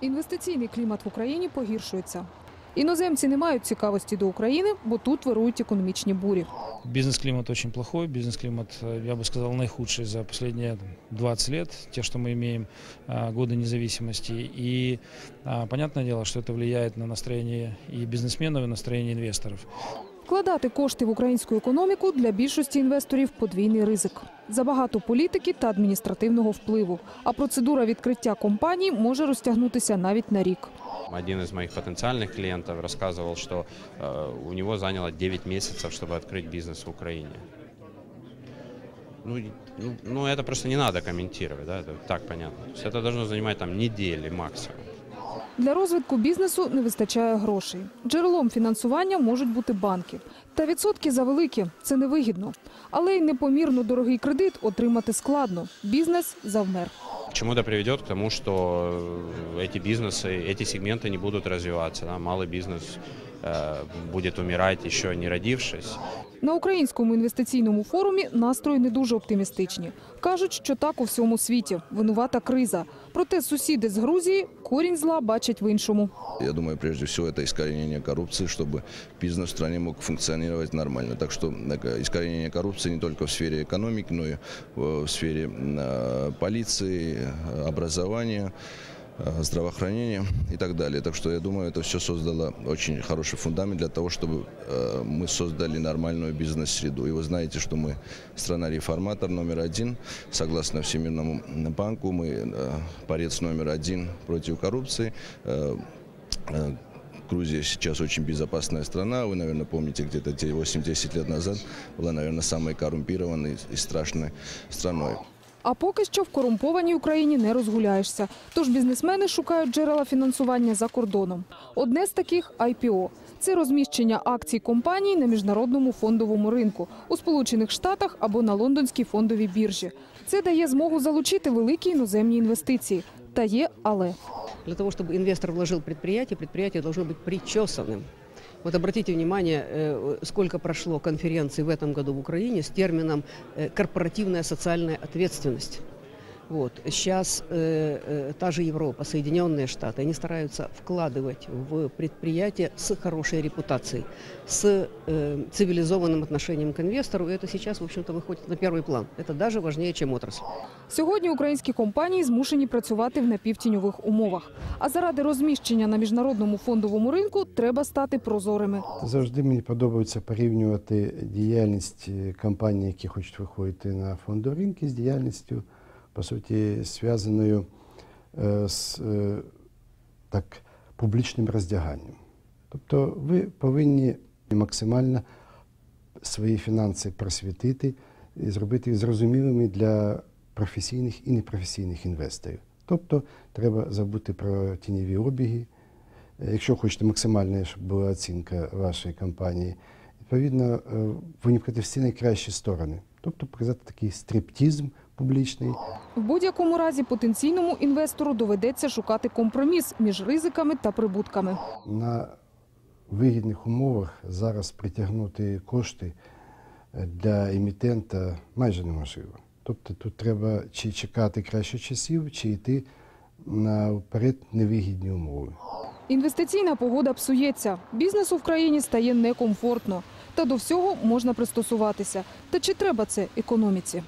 Інвестиційний клімат в Україні погіршується. Іноземці не мають цікавості до України, бо тут вирують економічні бурі. Бизнес-климат очень плохой. Бизнес-климат, э, я бы сказал, наихудший за последние там, 20 лет, те, что мы имеем, а, годы независимости. И а, понятное дело, что это влияет на настроение и бизнесменов, и настроение инвесторов. Вкладати кошти в українську економіку для більшості інвесторів подвійний ризик. Забагато політики та адміністративного впливу. А процедура відкриття компаній може розтягнутися навіть на рік. Один из моих потенциальных клиентов рассказывал, что э, у него заняло 9 месяцев, чтобы открыть бизнес в Украине. Ну, и- ну, ну, это просто не надо комментировать, да, это так понятно. То есть это должно занимать там недели максимум. Для розвитку бізнесу не вистачає грошей. Джерелом фінансування можуть бути банки. Та відсотки завеликі – це невигідно. Але й непомірно дорогий кредит отримати складно. Бізнес завмер. К чему это приведет? К тому, что э, эти бизнесы, эти сегменты не будут развиваться. Да? Малый бизнес э, будет умирать, еще не родившись. На українському інвестиційному форумі настрої не дуже оптимістичні. Кажуть, що так у всьому світі. Винувата криза. Проте сусіди з Грузії корінь зла бачать в іншому. Я думаю, прежде всего, это искоренение коррупции, чтобы бизнес в стране мог функционировать нормально. Так что э, искоренение коррупции не только в сфере экономики, но и в сфере э, полиции, э, образования, э, Здравоохранения и так далее. Так что я думаю, это все создало очень хороший фундамент для того, чтобы э, мы создали нормальную бизнес-среду. И вы знаете, что мы страна-реформатор номер один. Согласно Всемирному банку, мы э, борец номер один против коррупции. Э, Э, Грузия сейчас очень безопасная страна. Вы, наверное, помните, где-то те 8-10 лет назад была, наверное, самой коррумпированной и страшной страной. А поки що в корумпованій Україні не розгуляєшся. Тож бізнесмени шукають джерела фінансування за кордоном. Одне з таких – IPO. Це розміщення акцій компаній на міжнародному фондовому ринку у Сполучених Штатах або на лондонській фондовій біржі. Це дає змогу залучити великі іноземні інвестиції. Та є але. Для того, чтобы инвестор вложил в предприятие, предприятие должно быть причесанным. Вот обратите внимание, э, сколько прошло конференций в этом году в Украине с термином э, «корпоративная социальная ответственность». Вот. Сейчас э, э, та же Европа, Соединенные Штаты, они стараются вкладывать в предприятия с хорошей репутацией, с э, цивилизованным отношением к инвестору. И это сейчас, в общем-то, выходит на первый план. Это даже важнее, чем отрасль. Сьогодні українські компанії змушені працювати в напівтіньових умовах. А заради розміщення на міжнародному фондовому ринку треба стати прозорими. Завжди мені подобається порівнювати діяльність е, компаній, які хочуть виходити на фондові ринки, з діяльністю, по суті, зв'язаною е, з е, так, публічним роздяганням. Тобто ви повинні максимально свої фінанси просвітити і зробити їх зрозумілими для професійних і непрофесійних інвесторів. Тобто треба забути про тіньові обіги, Е, Якщо хочете максимальна, щоб була оцінка вашої компанії, відповідно, е, всі найкращі сторони. Тобто показати такий стриптізм публічний. В будь-якому разі потенційному інвестору доведеться шукати компроміс між ризиками та прибутками. На вигідних умовах зараз притягнути кошти е, для емітента майже неможливо. Тобто тут треба чи чекати кращих часів, чи йти наперед невигідні умови. Інвестиційна погода псується. Бізнесу в країні стає некомфортно. Та до всього можна пристосуватися. Та чи треба це економіці?